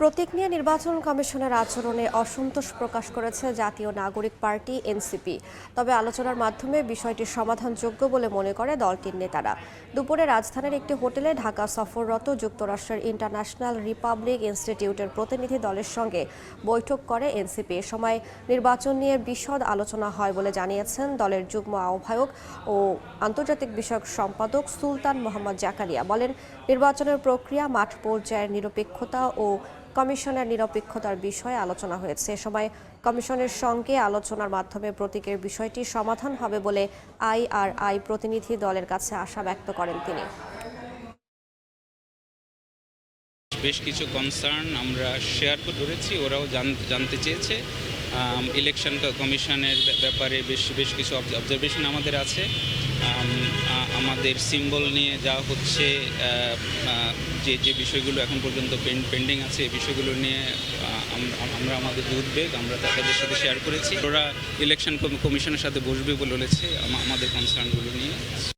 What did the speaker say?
প্রতীক নিয়ে নির্বাচন কমিশনের আচরণে অসন্তোষ প্রকাশ করেছে জাতীয় নাগরিক পার্টি, এনসিপি। তবে আলোচনার মাধ্যমে বিষয়টি সমাধানযোগ্য বলে মনে করে দলটির নেতারা। দুপুরে রাজধানীর একটি হোটেলে ঢাকা সফররত যুক্তরাষ্ট্রের ইন্টারন্যাশনাল রিপাবলিক ইনস্টিটিউটের প্রতিনিধি দলের সঙ্গে বৈঠক করে এনসিপি। এ সময় নির্বাচন নিয়ে বিশদ আলোচনা হয় বলে জানিয়েছেন দলের যুগ্ম আহ্বায়ক ও আন্তর্জাতিক বিষয়ক সম্পাদক সুলতান মোহাম্মদ জাকারিয়া। বলেন, নির্বাচনের প্রক্রিয়া মাঠ পর্যায়ের নিরপেক্ষতা ও কমিশনের নিরপেক্ষতার বিষয়ে আলোচনা হয়েছে। এ সময় কমিশনের সঙ্গে আলোচনার মাধ্যমে প্রতীকের বিষয়টি সমাধান হবে বলে আইআরআই প্রতিনিধি দলের কাছে আশা ব্যক্ত করেন তিনি। বেশ কিছু কনসার্ন আমরা শেয়ার করে, ধরেছি, ওরাও জান- জানতে চেয়েছে। ইলেকশন কমিশনের ব্যাপারে বেশ বেশ কিছু অবজারভেশন আমাদের আছে। আমাদের সিম্বল নিয়ে যা হচ্ছে যে যে বিষয়গুলো এখন পর্যন্ত পেন্ডিং আছে, এই বিষয়গুলো নিয়ে আমরা- আমাদের উদ্বেগ, আমরা তাদের সাথে শেয়ার করেছি। ওরা ইলেকশন কমিশনের সাথে বসবে বলে বলেছে আমাদের কনসার্নগুলো নিয়ে।